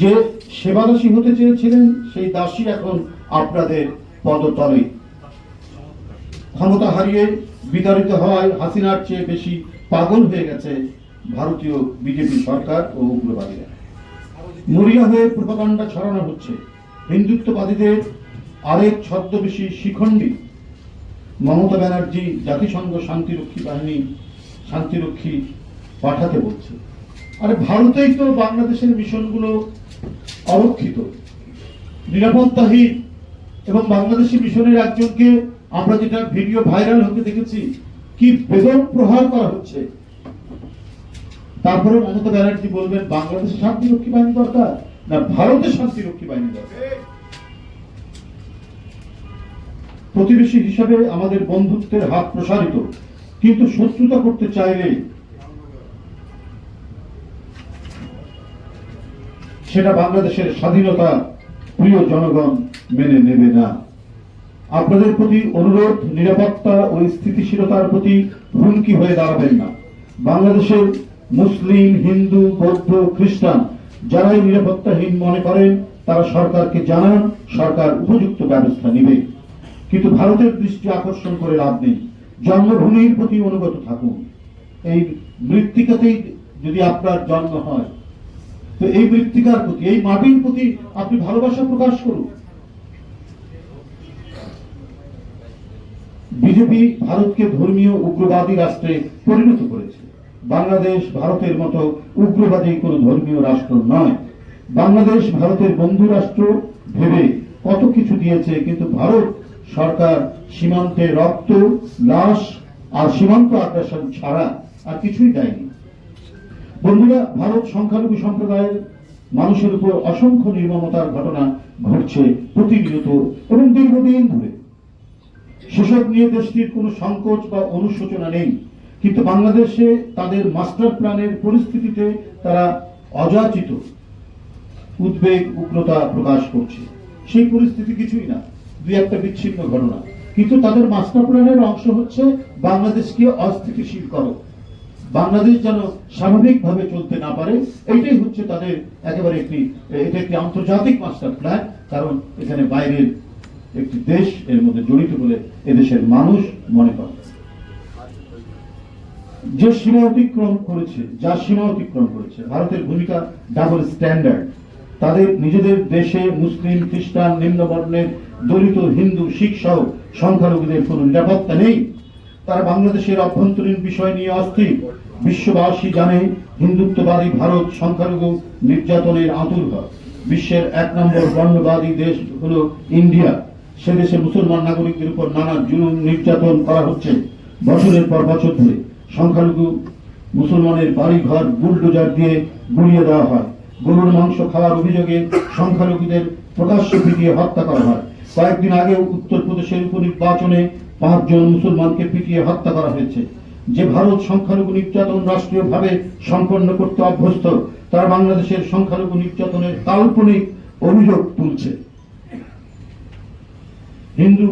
যে সেবাদাসী হতে চেয়েছিলেন, সেই দাসী এখন আপনাদের পদতলে। ক্ষমতা হারিয়ে বিতাড়িত হওয়ায় হাসিনার চেয়ে বেশি পাগল হয়ে গেছে ভারতীয় বিজেপি সরকার ও উগ্রবাদীরা। মরিয়া হয়ে প্রপাগান্ডা ছড়ানো হচ্ছে। হিন্দুত্ববাদীদের আরেক ছদ্মবেশী শিখণ্ডী। মমতা ব্যানার্জি জাতিসংঘ শান্তিরক্ষী বাহিনী শান্তিরক্ষী পাঠাতে বলছে। আরে ভারতেই তো বাংলাদেশের মিশনগুলো অরক্ষিত। নিরাপত্তাহীন এবং বাংলাদেশি মিশনের একজনকে আমরা যেটা ভিডিও ভাইরাল হতে দেখেছি, কি বেদম প্রহার করা হচ্ছে। তারপরে মমতা ব্যানার্জি বলবেন, বাংলাদেশে শান্তিরক্ষী বাহিনী দরকার না ভারতের শান্তিরক্ষী বাহিনী দরকার? প্রতিবেশী হিসাবে আমাদের বন্ধুত্বের হাত প্রসারিত, কিন্তু শত্রুতা করতে চাইলে সেটা বাংলাদেশের স্বাধীনতা প্রিয় জনগণ মেনে নেবে না। আপনাদের প্রতি অনুরোধ, নিরাপত্তা ও স্থিতিশীলতার প্রতি হুমকি হয়ে দাঁড়াবেন না। বাংলাদেশের মুসলিম, হিন্দু, বৌদ্ধ, খ্রিস্টান যারাই নিরাপত্তাহীন মনে করেন, তারা সরকারকে জানান, সরকার উপযুক্ত ব্যবস্থা নেবে। কিন্তু ভারতের দৃষ্টি আকর্ষণ করে লাভ নেই। জন্মভূমির প্রতি অনুগত থাকুন। এই মৃত্তিকাতেই যদি আপনার জন্ম হয় তো এই মৃত্তিকার প্রতি, এই মাটির প্রতি আপনি ভালোবাসা প্রকাশ করুন। বিজেপি ভারতকে ধর্মীয় উগ্রবাদী রাষ্ট্রে পরিণত করেছে। বাংলাদেশ ভারতের মতো উগ্রবাদী কোনো ধর্মীয় রাষ্ট্র নয়। বাংলাদেশ ভারতের বন্ধু রাষ্ট্র ভেবে কত কিছু দিয়েছে, কিন্তু ভারত সরকার সীমান্তে রক্ত, লাশ আর সীমান্ত আগ্রাসন ছাড়া আর কিছুই দেয়নি। বন্ধুরা, ভারত সংখ্যালঘু সম্প্রদায়ের মানুষের উপর অসংখ্য নির্মমতার ঘটনা ঘটছে প্রতিনিয়ত এবং দীর্ঘদিন ধরে। সেসব নিয়ে দেশটির কোনো সংকোচ বা অনুশোচনা নেই। কিন্তু বাংলাদেশে তাদের মাস্টার প্ল্যানের পরিস্থিতিতে তারা অযাচিত উদ্বেগ, উগ্রতা প্রকাশ করছে। সেই পরিস্থিতি কিছুই না, দুই একটা বিচ্ছিন্ন ঘটনা। কিন্তু তাদের মাস্টার প্ল্যানের অংশ হচ্ছে বাংলাদেশকে অস্থিতিশীল করো। বাংলাদেশ যেন স্বাভাবিকভাবে চলতে না পারে, এইটাই হচ্ছে তাদের একেবারে একটি, এটা একটি আন্তর্জাতিক মাস্টার প্ল্যান কারণ এখানে বাইরের একটি দেশ এর মধ্যে জড়িত বলে এদেশের মানুষ মনে করে। যে সীমা অতিক্রম করেছে, যা সীমা অতিক্রম করেছে, ভারতের ভূমিকা ডাবল স্ট্যান্ডার্ড তাদের নিজেদের দেশে মুসলিম, খ্রিস্টান, নিম্নবর্ণের, দলিত, হিন্দু, শিখ সহ সংখ্যালঘুদের কোনো নিরাপত্তা নেই। তারা বাংলাদেশের অভ্যন্তরীণ বিষয় নিয়ে অস্থির। বিশ্ববাসী জানে হিন্দুত্ববাদী ভারত সংখ্যালঘু নির্যাতনের আতুরঘর বিশ্বের এক নম্বর বর্ণবাদী দেশ হলো ইন্ডিয়া। সে দেশে মুসলমান নাগরিকদের উপর নানা জুলুম নির্যাতন করা হচ্ছে। বছরের পর বছর ধরে সংখ্যালঘু মুসলমানের বাড়ি ঘর বুলডোজার দিয়ে গুড়িয়ে দেওয়া হয়। গরুর মাংস খাওয়ার অভিযোগে সংখ্যালঘুদের প্রকাশ্য পিটিয়ে হত্যা করা হয়। কয়েকদিন আগেও উত্তরপ্রদেশের উপনির্বাচনে পাঁচজন মুসলমানকে পিটিয়ে হত্যা করা হয়েছে। যে ভারত সংখ্যালঘু নির্যাতন রাষ্ট্রীয়ভাবে সম্পন্ন করতে অভ্যস্ত, তারা বাংলাদেশের সংখ্যালঘু নির্যাতনের কাল্পনিক অভিযোগ তুলছে। হিন্দু